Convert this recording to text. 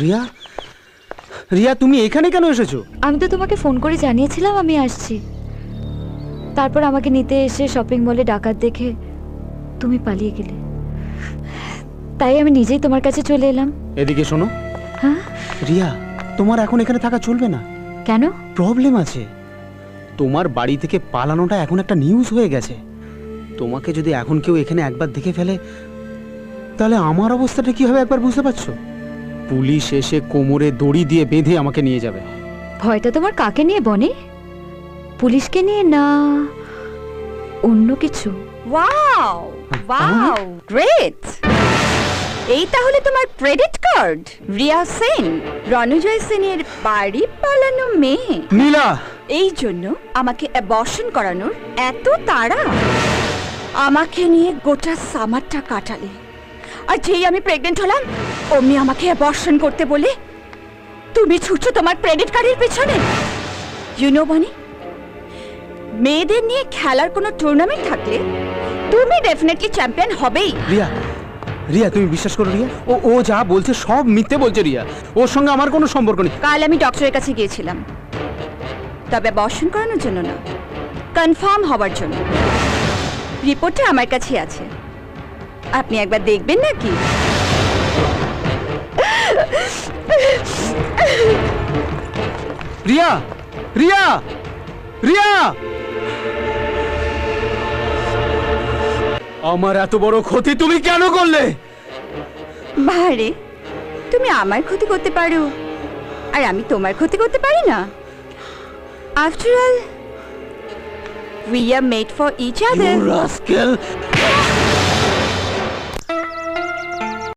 রিয়া? রিয়া তুমি এখানে কেন এসেছ? আমি তো তোমাকে ফোন করে জানিয়েছিলাম আমি আসছি। তারপর আমাকে নিতে এসে শপিং মলে ডাকাত দেখে তুমি পালিয়ে গেলে। তাই আমি নিজেই তোমার কাছে চলে এলাম। এদিকে শোনো। হ্যাঁ? রিয়া তোমার এখন এখানে থাকা চলবে না। কেন? প্রবলেম আছে। তোমার বাড়ি থেকে পালানোটা এখন একটা নিউজ হয়ে গেছে। তোমাকে যদি এখন কেউ এখানে একবার দেখে ফেলে তাহলে আমার অবস্থাটা কি হবে একবার বুঝতে পারছ? পুলিশ এসে কোমরে দড়ি দিয়ে বেঁধে আমাকে নিয়ে যাবে। ভয়টা তোমার কাকে নিয়ে বনে? পুলিশকে নিয়ে না অন্য কিছু? Wow wow great! এই তাহলে তোমার ক্রেডিট কার্ড রিয়া সেন রণজয় সেনের বাড়ি পালানো মেয়ে। নীলা! এই জন্য আমাকে অ্যাবর্শন করানোর এত তাড়া। আমাকে নিয়ে গোটা সামারটা কাটালে। আর যেই আমি প্রেগনেন্ট হলাম অমনি আমাকে অ্যাবর্শন করতে বলে? তুমি ছুটছো তোমার ক্রেডিট কার্ডের পেছনে? ইউনো বানি মেয়েদের নিয়ে খেলার কোনো টুর্নামেন্ট থাকলে তুমি ডেফিনেটলি চ্যাম্পিয়ন হবেই। রিয়া রিয়া তুমি বিশ্বাস করো রিয়া? ও ও যা বলছে সব মিথ্যে বলছে রিয়া। ওর সঙ্গে আমার কোনো সম্পর্ক নেই। কাল আমি ডক্টরের কাছে গিয়েছিলাম। তবে বর্ষণ করানোর জন্য না কনফার্ম হওয়ার জন্য। রিপোর্টটা আমার কাছে আছে। আপনি একবার দেখবেন নাকি? রিয়া রিয়া রিয়া! আমার এত বড় ক্ষতি তুমি কেন করলে? বারে তুমি আমার ক্ষতি করতে পারো। আর আমি তোমার ক্ষতি করতে পারি না। After all we are made for each other rascal!